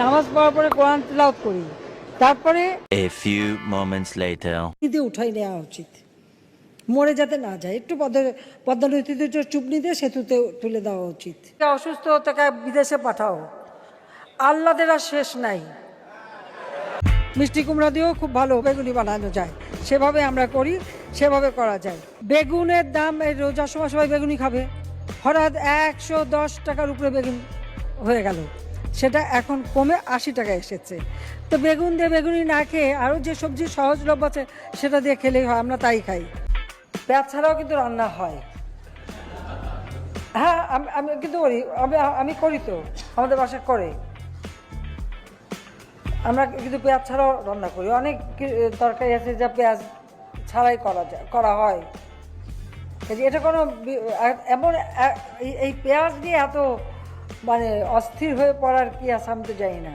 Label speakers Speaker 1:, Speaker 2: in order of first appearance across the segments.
Speaker 1: নামাজ পড়ার পরে কোরআন তেলাওয়াত করি। তারপরে
Speaker 2: A few moments later.
Speaker 1: নদীতে উঠাই নেওয়া উচিত। মরে যাতে না যায়। একটু পদ্মা পদ্মা নদীতে চুপনি দিয়ে সেতুতে তুলে দেওয়া উচিত। অসুস্থ তাকে বিদেশে পাঠাও। আল্লাদের আর শেষ নাই। মিষ্টি কুমড়া দিয়েও খুব ভালো বেগুনি বানানো যায়। সেভাবে আমরা করি সেভাবে করা যায়। বেগুনের দাম এই রোজার সময় সবাই বেগুনি খাবে। হঠাৎ একশো দশ টাকার উপরে বেগুন হয়ে গেল। সেটা এখন কমে আশি টাকা এসেছে। তো বেগুন দিয়ে বেগুনি না খেয়ে আরও যে সবজি সহজলভ্য আছে, সেটা দিয়ে খেলেই হয়, আমরা তাই খাই। পেঁয়াজ ছাড়াও কিন্তু রান্না হয়। হ্যাঁ আমি আমি কিন্তু করি, আমি আমি করি তো, আমাদের বাসায় করে। আমরা কিন্তু পেঁয়াজ ছাড়াও রান্না করি। অনেক তরকারি আছে যা পেঁয়াজ ছাড়াই করা যায়, করা হয়। এটা কোনো এমন এই- পেঁয়াজ নিয়ে এত মানে অস্থির হয়ে পড়ার কি আছে আমি তো জানি না।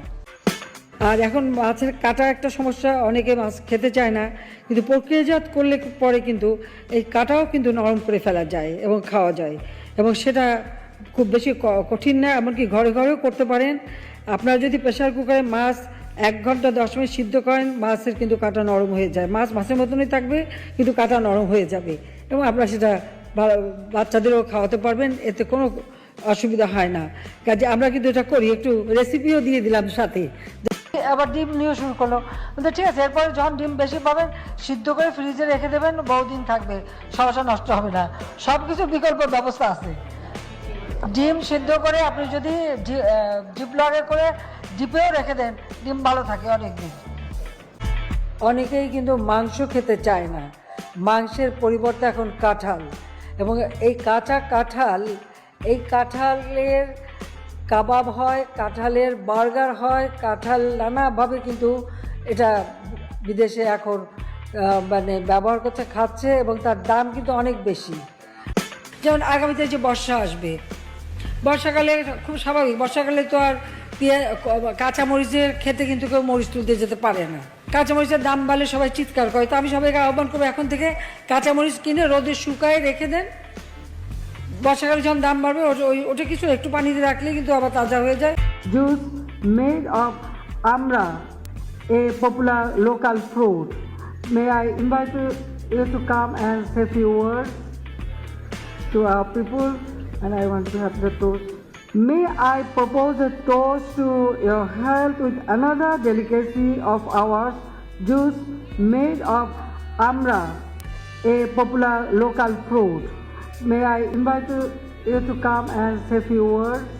Speaker 1: আর এখন মাছের কাটা একটা সমস্যা, অনেকে মাছ খেতে চায় না, কিন্তু প্রক্রিয়াজাত করলে পরে কিন্তু এই কাটাও কিন্তু নরম করে ফেলা যায় এবং খাওয়া যায়। এবং সেটা খুব বেশি কঠিন না, এমনকি ঘরে ঘরেও করতে পারেন। আপনারা যদি প্রেশার কুকারে মাছ এক ঘণ্টা, দশ মিনিট সিদ্ধ করেন, মাছের কিন্তু কাটা নরম হয়ে যায়। মাছ মাছের মতনই থাকবে, কিন্তু কাটা নরম হয়ে যাবে। এবং আপনারা সেটা বাচ্চাদেরও খাওয়াতে পারবেন, এতে কোনো অসুবিধা হয় না। কাজে আমরা কিন্তু এটা করি একটু রেসিপিও দিয়ে দিলাম সাথে। আবার ডিম নিয়ে শুরু করল। কিন্তু ঠিক আছে এরপরে যখন ডিম বেশি পাবেন সিদ্ধ করে ফ্রিজে রেখে দেবেন বহুদিন থাকবে সমস্যা নষ্ট হবে না। সব কিছু বিকল্প ব্যবস্থা আছে। ডিম সিদ্ধ করে আপনি যদি ডিপ লগে করে ডিপেও রেখে দেন ডিম ভালো থাকে অনেক দিন অনেকেই কিন্তু মাংস খেতে চায় না। মাংসের পরিবর্তে এখন কাঁঠাল। এবং এই কাঁচা কাঁঠাল এই কাঁঠালের কাবাব হয়, কাঁঠালের বার্গার হয়, কাঁঠাল নানাভাবে কিন্তু এটা বিদেশে এখন মানে ব্যবহার করতে খাচ্ছে এবং তার দাম কিন্তু অনেক বেশি। যেমন আগামীতে যে বর্ষা আসবে, বর্ষাকালে খুব স্বাভাবিক, বর্ষাকালে তো আর কাঁচামরিচের খেতে কিন্তু কেউ মরিচ তুলতে যেতে পারে না। কাঁচামরিচের দাম বাড়লে সবাই চিৎকার করে। তো আমি সবাইকে আহ্বান করব, এখন থেকে কাঁচামরিচ কিনে রোদে শুকায় রেখে দেন। বর্ষাকালে যখন দাম বাড়বে ওটা কিছু একটু পানি দিয়ে রাখলে কিন্তু আবার তাজা হয়ে যায়। Juice made of amra a popular local fruit may I invite you to come and say word to our people and I want to have the toast may I propose a toast to your health with another delicacy of ours juice made of amra a popular local fruit May I invite you, to come and say a few words